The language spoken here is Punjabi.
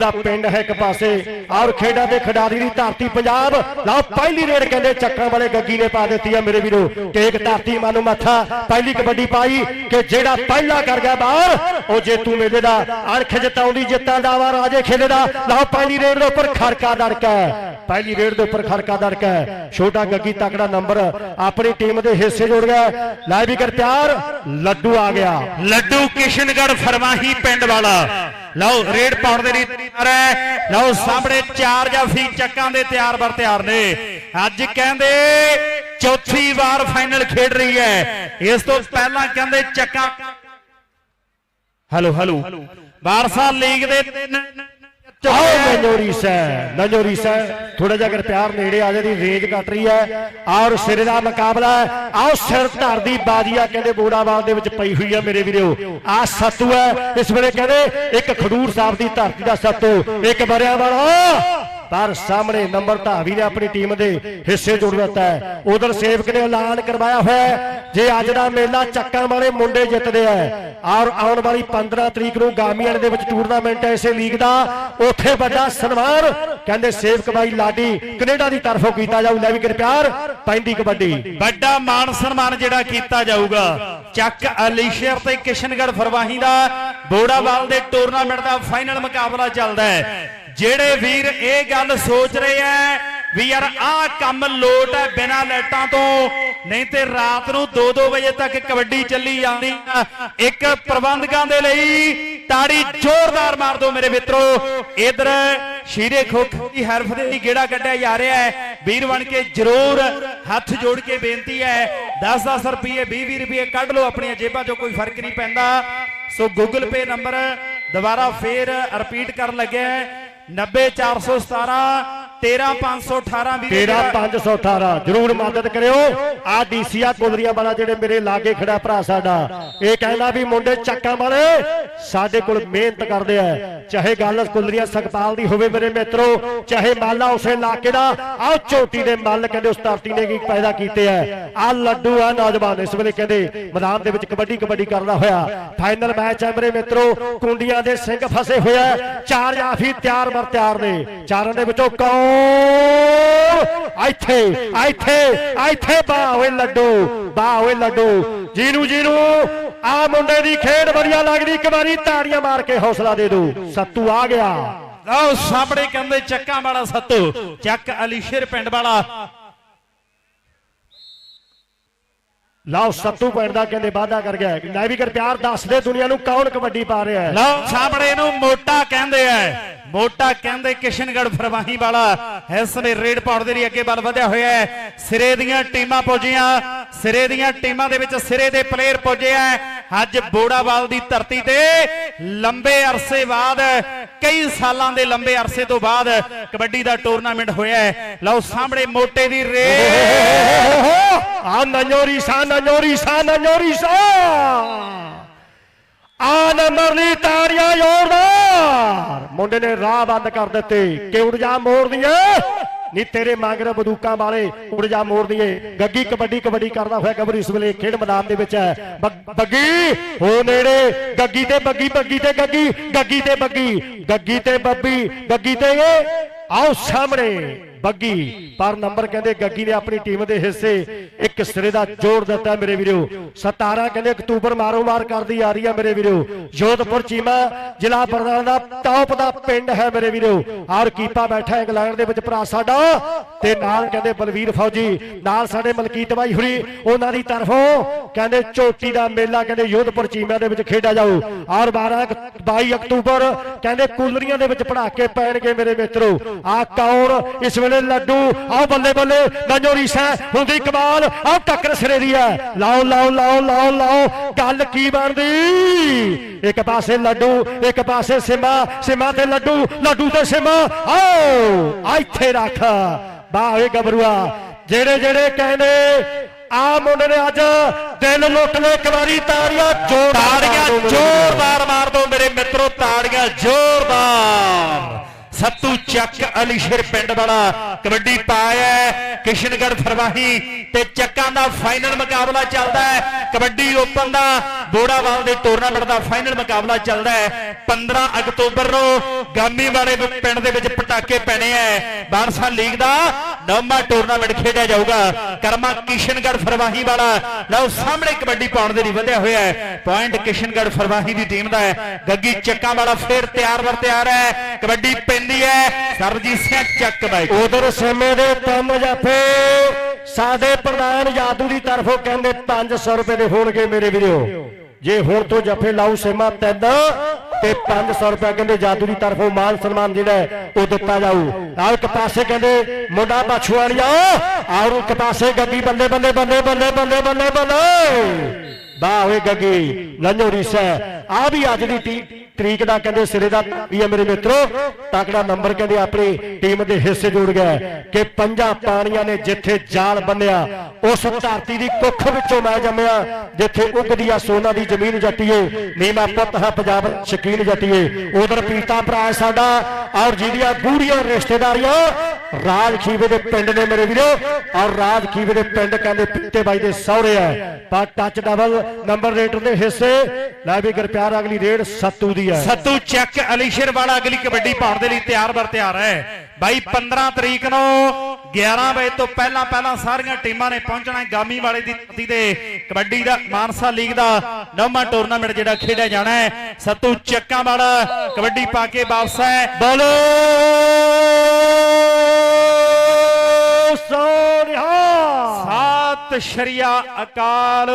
ਦਾ ਪਿੰਡ ਹੈ ਇੱਕ ਪਾਸੇ, ਔਰ ਖੇਡਾਂ ਦੇ ਖਿਡਾਰੀ ਦੀ ਧਰਤੀ ਪੰਜਾਬ। ਲਓ, ਪਹਿਲੀ ਰੇਡ ਕਹਿੰਦੇ ਚੱਕਾਂ ਵਾਲੇ ਗੱਗੀ ਨੇ ਪਾ ਦਿੱਤੀ ਆ ਮੇਰੇ ਵੀਰੋ। ਟੇਕ ਧਰਤੀ ਮਾਨੂੰ ਮੱਥਾ, ਪਹਿਲੀ ਕਬੱਡੀ ਪਾਈ ਕਿ ਜਿਹੜਾ ਪਹਿਲਾ ਕਰ ਗਿਆ ਬਾਹਰ, ਉਹ ਜੇਤੂ ਮੇਲੇ ਦਾ, ਅਣਖ ਜਿਤਾਉਂਦੀ ਜਿੱਤਾਂ ਦਾ ਵਾ ਰਾਜੇ ਖੇਲੇ ਦਾ। ਲਓ, ਪਹਿਲੀ ਰੇਡ ਦੇ ਉੱਪਰ ਖੜਕਾ ਦੜਕਾ ਹੈ। ਪਹਿਲੀ ਰੇਡ ਦੇ ਉੱਪਰ ਖੜਕਾ ਦੜਕਾ ਹੈ। ਛੋਟਾ ਗੱਗੀ ਤਕੜਾ ਨੰਬਰ ਆਪਣੀ ਟੀਮ ਦੇ ਹਿੱਸੇ ਜੋੜ ਗਿਆ। ਲੈ ਵੀ ਕਰ ਪਿਆਰ, ਲੱਡੂ ਆ ਗਿਆ। ਲੱਡੂ ਕਿਸ਼ਨਗੜ ਫਰਮਾਹੀ ਪਿੰਡ ਵਾਲਾ। ਲਓ, ਰੇਡ ਪਾਉਣ ਦੇ ਲਈ ਤਿਆਰ ਹੈ। ਲਓ, ਸਾਹਮਣੇ ਚਾਰ ਜਾਫੀ ਚੱਕਾਂ ਦੇ ਤਿਆਰ ਬਰ ਤਿਆਰ ਨੇ। ਅੱਜ ਕਹਿੰਦੇ ਚੌਥੀ ਵਾਰ ਫਾਈਨਲ ਖੇਡ ਰਹੀ ਹੈ। ਇਸ ਤੋਂ ਪਹਿਲਾਂ ਕਹਿੰਦੇ ਚੱਕਾਂ ਹੈਲੋ ਹੈਲੋ। ਬਾਰਸਾ ਲੀਗ ਦੇ ਆਓ ਨੰਜੋਰੀ ਸੈ ਨੰਜੋਰੀ ਸੈ ਥੋੜਾ ਜਿਹਾ ਅਗਰ ਪਿਆਰ ਨੇੜੇ ਆ ਜਾਂਦੀ ਰੇਂਜ ਘਟ ਰਹੀ ਹੈ। ਔਰ ਸਿਰੇ ਦਾ ਮੁਕਾਬਲਾ ਹੈ। ਆਓ ਸਿਰ ਧਰਦੀ ਬਾਜੀਆ ਕਹਿੰਦੇ ਬੋੜਾਵਾਲ ਦੇ ਵਿੱਚ ਪਈ ਹੋਈ ਹੈ ਮੇਰੇ ਵੀਰੋ। ਆ ਸੱਤੂ ਹੈ। ਇਸ ਵੇਲੇ ਕਹਿੰਦੇ ਇੱਕ ਖਡੂਰ ਸਾਹਿਬ ਦੀ ਧਰਤੀ ਦਾ ਸੱਤੂ ਇੱਕ ਬਰਿਆ ਵਾਲਾ ਪਰ ਸਾਹਮਣੇ ਨੰਬਰ ਧਾਵੀ ਨੇ ਆਪਣੀ ਟੀਮ ਦੇ ਹਿੱਸੇ ਜੋੜ ਦਿੱਤਾ ਹੈ। ਉਧਰ ਸੇਵਕ ਨੇ ਐਲਾਨ ਕਰਵਾਇਆ ਹੋਇਆ ਹੈ। ਜੇ ਅੱਜ ਦਾ ਮੇਲਾ ਚੱਕਾਂ ਵਾਲੇ ਮੁੰਡੇ ਜਿੱਤਦੇ ਆ, ਔਰ ਆਉਣ ਵਾਲੀ 15 ਤਰੀਕ ਨੂੰ ਗਾਮੀਆਂ ਦੇ ਵਿੱਚ ਟੂਰਨਾਮੈਂਟ ਹੈ ਇਸੇ ਲੀਗ ਦਾ, ਉੱਥੇ ਵੱਡਾ ਸਨਮਾਨ, ਕਹਿੰਦੇ ਸੇਵਕ ਬਾਈ ਲਾਡੀ ਕੈਨੇਡਾ ਦੀ ਤਰਫੋਂ ਕੀਤਾ ਜਾਊ। ਲੈ ਵੀ ਕਿਰਪਿਆਰ ਪੈਂਦੀ ਕਬੱਡੀ। ਵੱਡਾ ਮਾਣ ਸਨਮਾਨ ਜਿਹੜਾ ਕੀਤਾ ਜਾਊਗਾ। ਚੱਕ ਅਲੀਸ਼ਰ ਤੇ ਕਿਸ਼ਨਗੜ ਫਰਵਾਹੀ ਦਾ ਬੋੜਾਵਾਲ ਦੇ ਟੂਰਨਾਮੈਂਟ ਦਾ ਫਾਈਨਲ ਮੁਕਾਬਲਾ ਚੱਲਦਾ ਹੈ। ਜਿਹੜੇ ਵੀਰ ਇਹ ਗੱਲ ਸੋਚ ਰਹੇ ਐ ਵੀ ਯਾਰ ਆਹ ਕੰਮ ਲੋਟ ਹੈ ਬਿਨਾਂ ਲਾਈਟਾਂ ਤੋਂ, ਨਹੀਂ ਤੇ ਰਾਤ ਨੂੰ 2-2 ਵਜੇ ਤੱਕ ਕਬੱਡੀ ਚੱਲੀ ਜਾਂਦੀ ਇੱਕ ਪ੍ਰਬੰਧਕਾਂ ਦੇ ਲਈ ਤਾੜੀ ਜ਼ੋਰਦਾਰ ਮਾਰ ਦਿਓ ਮੇਰੇ ਮਿੱਤਰੋ। ਇਧਰ ਸ਼ੀਰੇ ਖੋਖੋ ਦੀ ਹਰਫ ਦੇ ਗੇੜਾ ਕੱਢਿਆ ਜਾ ਰਿਹਾ ਹੈ ਵੀਰ ਬਣ ਕੇ ਜ਼ਰੂਰ ਹੱਥ ਜੋੜ ਕੇ ਬੇਨਤੀ ਹੈ 10-10 ਰੁਪਏ 20-20 ਰੁਪਏ ਕੱਢ ਲਓ ਆਪਣੀਆਂ ਜੇਬਾਂ 'ਚੋਂ, ਕੋਈ ਫ਼ਰਕ ਨਹੀਂ ਪੈਂਦਾ। ਸੋ ਗੂਗਲ ਪੇ ਨੰਬਰ ਦੁਬਾਰਾ ਫੇਰ ਰਿਪੀਟ ਕਰਨ ਲੱਗਿਆ ਹੈ 90417 13518 ਵੀਰੇ ਤੇਰਾ ਜਿਹੜਾ- 518 ਜਰੂਰ ਮਦਦ ਕਰਿਓ। ਆ ਡੀਸੀਆ ਕੁਦਰੀਆਂ ਵਾਲਾ ਜਿਹੜੇ ਮੇਰੇ ਲਾਗੇ ਖੜਾ ਭਰਾ ਸਾਡਾ ਇਹ ਕਹਿੰਦਾ ਵੀ ਮੁੰਡੇ ਚੱਕਾਂ ਵਾਲੇ ਸਾਡੇ ਕੋਲ ਮਿਹਨਤ ਕਰਦੇ ਆ। ਚਾਹੇ ਗੱਲ ਕੁਦਰੀਆਂ ਸਕਪਾਲ ਦੀ ਹੋਵੇ ਮੇਰੇ ਮਿੱਤਰੋ ਚਾਹੇ ਮਾਲਾ ਉਸੇ ਇਲਾਕੇ ਦਾ ਆਹ ਝੋਟੀ ਦੇ ਮੱਲ ਕਹਿੰਦੇ ਉਸ ਧਰਤੀ ਨੇ ਕੀ ਪੈਦਾ ਕੀਤੇ ਆ। ਆ ਲੱਡੂ ਆ ਨੌਜਵਾਨ ਇਸ ਵੇਲੇ ਕਹਿੰਦੇ ਮੈਦਾਨ ਦੇ ਵਿੱਚ ਕਬੱਡੀ ਕਬੱਡੀ ਕਰਦਾ ਹੋਇਆ। ਫਾਈਨਲ ਮੈਚ ਹੈ ਮੇਰੇ ਮਿੱਤਰੋ ਕੁੰਡੀਆਂ ਦੇ ਸਿੰਘ ਫਸੇ ਹੋਇਆ। ਚਾਰ ਜਾਫੀ ਤਿਆਰ ਬਰ ਤਿਆਰ ਨੇ। ਚਾਰਾਂ ਦੇ ਵਿੱਚੋਂ ਕੌਣ ਇੱਥੇ ਇੱਥੇ ਇੱਥੇ ਬਾ ਹੋਏ ਲੱਡੂ ਬਾ ਲੱਡੂ। ਜੀਨੂੰ ਜੀਨੂੰ, ਆ ਮੁੰਡੇ ਦੀ ਖੇਡ ਵਧੀਆ ਲੱਗਦੀ, ਇੱਕ ਵਾਰੀ ਤਾੜੀਆਂ ਮਾਰ ਕੇ ਹੌਸਲਾ ਦੇ ਦਿਓ ਸੱਤੂ ਆ ਗਿਆ। ਲਓ, ਸਾਹਮਣੇ ਕਹਿੰਦੇ ਚੱਕਾਂ ਵਾਲਾ ਸੱਤੂ, ਚੱਕ ਅਲੀਸ਼ਰ ਪਿੰਡ ਵਾਲਾ। ਲਓ ਸੱਤੂ ਪਿੰਡ ਦਾ ਕਹਿੰਦੇ ਵਾਅਦਾ ਕਰ ਗਿਆ ਲੈ ਪਿਆਰ ਦੱਸ ਦੁਨੀਆ ਨੂੰ ਕੌਣ ਕਬੱਡੀ ਪਾ ਰਿਹਾ ਹੈ। ਲਓ ਸਾਹਮਣੇ ਨੂੰ ਮੋਟਾ ਕਹਿੰਦੇ ਐ ਮੋਟਾ ਕਹਿੰਦੇ ਕਿਸ਼ਨਗੜ ਫਰਵਾਹੀ ਵਾਲਾ। ਇਸ ਨੇ ਰੇਡ ਪਾਉਣ ਦੇ ਲਈ ਅੱਗੇ ਵੱਲ ਵਧਿਆ ਹੋਇਆ ਹੈ। ਸਿਰੇ ਦੀਆਂ ਟੀਮਾਂ ਪਹੁੰਚੀਆਂ ਸਿਰੇ ਦੀਆਂ ਟੀਮਾਂ ਦੇ ਵਿੱਚ ਸਿਰੇ ਦੇ ਪਲੇਅਰ ਪਹੁੰਚੇ ਐ ਅੱਜ ਬੋੜਾਵਾਲ ਦੀ ਧਰਤੀ ਤੇ ਲੰਬੇ ਅਰਸੇ ਬਾਅਦ, ਕਈ ਸਾਲਾਂ ਦੇ ਲੰਬੇ ਅਰਸੇ ਤੋਂ ਬਾਅਦ ਕਬੱਡੀ ਦਾ ਟੂਰਨਾਮੈਂਟ ਹੋਇਆ ਹੈ। ਲਓ ਸਾਹਮਣੇ ਮੋਟੇ ਦੀ ਰੇਡ। ਆ ਨਨੋਰੀ ਸਾ ਨਨੋਰੀ ਸਾ ਨਨੋਰੀ ਸਾ ਆ ਨੰਬਰ ਜ਼ੋਰਦਾਰ ਮੁੰਡੇ ਨੇ ਰਾਹ ਬੰਦ ਕਰ ਦਿੱਤੇ ਕਿ ਉੜ ਜਾ ਮੋੜਦੀਆਂ ਨੀ ਤੇਰੇ ਮਗਰ ਬੰਦੂਕਾਂ ਵਾਲੇ ਉੜ ਜਾ ਮੋੜਦੀਏ ਗੱਗੀ ਕਬੱਡੀ ਕਬੱਡੀ ਕਰਦਾ ਹੋਇਆ ਗੱਭਰੂ ਇਸ ਵੇਲੇ ਖੇਡ ਮੈਦਾਨ ਦੇ ਵਿੱਚ ਹੈ ਬੱਗੀ ਹੋ ਨੇੜੇ ਗੱਗੀ ਤੇ ਬੱਗੀ ਬੱਗੀ ਤੇ ਗੱਗੀ ਗੱਗੀ ਤੇ ਬੱਗੀ ਗੱਗੀ ਤੇ ਬੱਬੀ ਗੱਗੀ ਤੇ ਆਓ ਸਾਹਮਣੇ ਬੱਗੀ। ਪਰ ਨੰਬਰ ਕਹਿੰਦੇ ਗੱਗੀ ਨੇ ਆਪਣੀ ਟੀਮ ਦੇ ਹਿੱਸੇ ਇੱਕ ਸਿਰੇ ਦਾ ਜੋੜ ਦਿੱਤਾ ਮੇਰੇ ਵੀਰੋ। 17 ਕਹਿੰਦੇ ਅਕਤੂਬਰ ਮਾਰੋ ਮਾਰ ਕਰਦੀ ਆ ਰਹੀ ਹੈ ਮੇਰੇ ਵੀਰੋ। ਜੋਧਪੁਰ ਚੀਮਾ ਜ਼ਿਲ੍ਹਾ ਪ੍ਰਧਾਨ ਦਾ ਟੌਪ ਦਾ ਪਿੰਡ ਹੈ ਮੇਰੇ ਵੀਰੋ। ਔਰ ਕੀਪਾ ਬੈਠਾ ਇੰਗਲੈਂਡ ਦੇ ਵਿੱਚ ਭਰਾ ਸਾਡਾ। ਤੇ ਨਾਲ ਕਹਿੰਦੇ ਬਲਵੀਰ ਫੌਜੀ, ਨਾਲ ਸਾਡੇ ਮਲਕੀਤ ਬਾਈ ਹੁਰੀ, ਉਹਨਾਂ ਦੀ ਤਰਫੋਂ ਕਹਿੰਦੇ ਚੋਟੀ ਦਾ ਮੇਲਾ ਕਹਿੰਦੇ ਯੋਧਪੁਰ ਚੀਮਾ ਦੇ ਵਿੱਚ ਖੇਡਿਆ ਜਾਊ। ਔਰ 12 ਅਕ- 22 ਅਕਤੂਬਰ ਕਹਿੰਦੇ ਕੂਲਰੀਆਂ ਦੇ ਵਿੱਚ ਪੜਾਕੇ ਪੈਣਗੇ ਮੇਰੇ ਮਿੱਤਰੋ। ਆ ਕੌਣ ਇਸ ਵੇਲੇ ਲੱਡੂ ਆਓ ਬੱਲੇ ਬੱਲੇ ਨੰਜੋਰੀ ਸੈ ਹੁੰਦੀ ਕਮਾਲ ਆਓ ਟੱਕਰ ਸਿਰੇ ਦੀ ਹੈ। ਲਾਓ ਲਾਓ ਲਾਓ ਲਾਓ ਲਾਓ ਗੱਲ ਕੀ ਬਣਦੀ? ਇੱਕ ਪਾਸੇ ਲੱਡੂ ਇੱਕ ਪਾਸੇ ਸਿਮਾ ਸਿਮਾ ਤੇ ਲੱਡੂ ਲੱਡੂ ਤੇ ਸਿਮਾ ਆਓ ਇੱਥੇ ਰੱਖ। ਵਾਹ ਓਏ ਗੱਭਰੂਆ ਜਿਹੜੇ ਜਿਹੜੇ ਕਹਿੰਦੇ ਆ ਮੁੰਡੇ ਨੇ ਅੱਜ ਦਿਲ ਲੁੱਟ ਲੈ ਇੱਕ ਵਾਰੀ ਤਾੜੀਆਂ ਜੋੜ ਤਾੜੀਆਂ ਜ਼ੋਰਦਾਰ ਮਾਰ ਦਿਓ ਮੇਰੇ ਮਿੱਤਰੋ ਤਾੜੀਆਂ ਜ਼ੋਰਦਾਰ। ਸੱਤੂ ਚੱਕ ਅਲੀਸ਼ਰ ਪਿੰਡ ਵਾਲਾ ਕਬੱਡੀ ਪਾਇਆ ਹੈ। ਕਿਸ਼ਨਗੜ੍ਹ ਫਰਵਾਹੀ ਤੇ ਚੱਕਾਂ ਦਾ ਫਾਈਨਲ ਮੁਕਾਬਲਾ ਚੱਲਦਾ ਹੈ ਕਬੱਡੀ ਓਪਨ ਦਾ ਬੋੜਾਵਾਲ ਦੇ ਟੂਰਨਾਮੈਂਟ ਦਾ ਫਾਈਨਲ ਮੁਕਾਬਲਾ ਚੱਲਦਾ ਹੈ 15 ਅਕਤੂਬਰ ਨੂੰ ਗਾਮੀ ਵਾਲੇ ਪਿੰਡ ਦੇ ਵਿੱਚ ਪਟਾਕੇ ਪੈਣੇ ਹੈ ਬਾਰਸਾ ਲੀਗ ਦਾ ਨੌਵਾਂ ਟੂਰਨਾਮੈਂਟ ਖੇਡਿਆ ਜਾਊਗਾ। ਕਰਮਾ ਕਿਸ਼ਨਗੜ੍ਹ ਫਰਵਾਹੀ ਵਾਲਾ। ਲਓ, ਸਾਹਮਣੇ ਕਬੱਡੀ ਪਾਉਣ ਦੇ ਲਈ ਵਧਿਆ ਹੋਇਆ ਹੈ। ਪੁਆਇੰਟ ਕਿਸ਼ਨਗੜ੍ਹ ਫਰਵਾਹੀ ਦੀ ਟੀਮ ਦਾ ਹੈ। ਗੱਗੀ ਚੱਕਾਂ ਵਾਲਾ ਫੇਰ ਤਿਆਰ ਵਰ ਤਿਆਰ ਹੈ। ਕਬੱਡੀ ਪੈਂਦੀ ਹੈ। ਸਰਜੀਤ ਸਿੰਘ ਚੱਕ ਬਾਈਕ ਉਧਰ ਸਮੇਂ ਦੇ ਤਿੰਨ ਜਾਫੇ। ਸਾਡੇ ਪ੍ਰਧਾਨ ਜਾਦੂ ਦੀ ਤਰਫੋਂ ਕਹਿੰਦੇ 500 ਰੁਪਏ ਦੇ ਹੋਣਗੇ ਮੇਰੇ ਵੀਰੋ। ਜੇ ਹੁਣ ਤੋਂ ਜਫੇ ਲਾਉ ਸੇਮਾ ਤੈਦ ਤੇ 500 ਰੁਪਏ ਕਹਿੰਦੇ ਜਾਦੂ ਦੀ ਤਰਫੋਂ ਮਾਨ ਸਨਮਾਨ ਜਿਹੜਾ ਉਹ ਦਿੱਤਾ ਜਾਊ। ਆਹ ਇੱਕ ਪਾਸੇ ਕਹਿੰਦੇ ਮੁੰਡਾ ਪਛੁਆਣੀਆ ਆਹ ਇੱਕ ਪਾਸੇ ਗੱਗੀ ਬੱਲੇ ਬੱਲੇ ਬੱਲੇ ਬੱਲੇ ਬੱਲੇ ਬੱਲੇ ਬੱਲੇ ਵਾਹ ਹੋਏ ਗੱਗੀ, ਲੰਨੋ ਰੀਸਾ ਆ ਵੀ ਅੱਜ ਦੀ ਟੀ- ਤਰੀਕ ਦਾ ਕਹਿੰਦੇ ਸਿਰੇ ਦਾ ਵੀ ਹੈ ਮੇਰੇ ਮਿੱਤਰੋ ਤਕੜਾ ਨੰਬਰ ਕਹਿੰਦੇ ਆਪਣੀ ਟੀਮ ਦੇ ਹਿੱਸੇ ਜੁੜ ਗਿਆ ਕਿ ਪੰਜਾਂ ਪਾਣੀਆਂ ਨੇ ਜਿੱਥੇ ਜਾਲ ਬੰਨਿਆ, ਉਸ ਧਰਤੀ ਦੀ ਕੁੱਖ ਵਿੱਚੋਂ ਮੈਂ ਜੰਮਿਆ, ਜਿੱਥੇ ਉੱਗਦੀ ਆ ਸੋਨਾ ਦੀ ਜ਼ਮੀਨ ਜੱਟੀਏ ਨੀਮਾ ਪੁੱਤ ਹੈ ਪੰਜਾਬ ਸ਼ਕੀਨ ਜੱਟੀਏ ਉਧਰ ਪੀਤਾ ਭਰਾ ਹੈ ਸਾਡਾ, ਔਰ ਜਿਹਦੀਆਂ ਗੂੜੀਆਂ ਰਿਸ਼ਤੇਦਾਰੀਆਂ, ਰਾਜ ਖੀਵੇ ਦੇ ਪਿੰਡ ਨੇ ਮੇਰੇ ਵੀਰੋ, ਔਰ ਰਾਜ ਖੀਵੇ ਦੇ ਪਿੰਡ ਕਹਿੰਦੇ ਪਿੱਤੇ ਬਾਈ ਦੇ ਸਹੁਰੇ ਆ। ਪਰ ਟੱਚ ਡਬਲ ਨੰਬਰ ਰੇਟਰ ਦੇ ਹਿੱਸੇ, ਲੈ ਵੀ ਗੁਰਪਿਆਰ ਅਗਲੀ ਰੇਡ ਸੱਤੂ ਦੀ ਹੈ। ਸੱਤੂ ਚੱਕ ਅਲੀਸ਼ਰ ਵਾਲਾ ਅਗਲੀ ਕਬੱਡੀ ਪਾਉਣ ਦੇ ਲਈ ਤਿਆਰ ਬਰ ਤਿਆਰ ਹੈ। ਬਾਈ 15 ਤਰੀਕ ਨੂੰ 11 ਵਜੇ ਤੋਂ ਪਹਿਲਾਂ ਪਹਿਲਾਂ ਸਾਰੀਆਂ ਟੀਮਾਂ ਨੇ ਪਹੁੰਚਣਾ ਹੈ ਗਾਮੀ ਵਾਲੇ ਦੀ ਧਰਤੀ ਤੇ। ਕਬੱਡੀ ਦਾ ਮਾਨਸਾ ਲੀਗ ਦਾ ਨੌਵਾਂ ਟੂਰਨਾਮੈਂਟ ਜਿਹੜਾ ਖੇਡਿਆ ਜਾਣਾ ਹੈ। ਸੱਤੂ ਚੱਕਾਂ ਵਾਲਾ ਕਬੱਡੀ ਪਾ ਕੇ ਵਾਪਸ ਹੈ। ਬੋਲੋ! ਸੋਨਿਹਾ ਸਤਿ ਸ਼੍ਰੀ ਅਕਾਲ।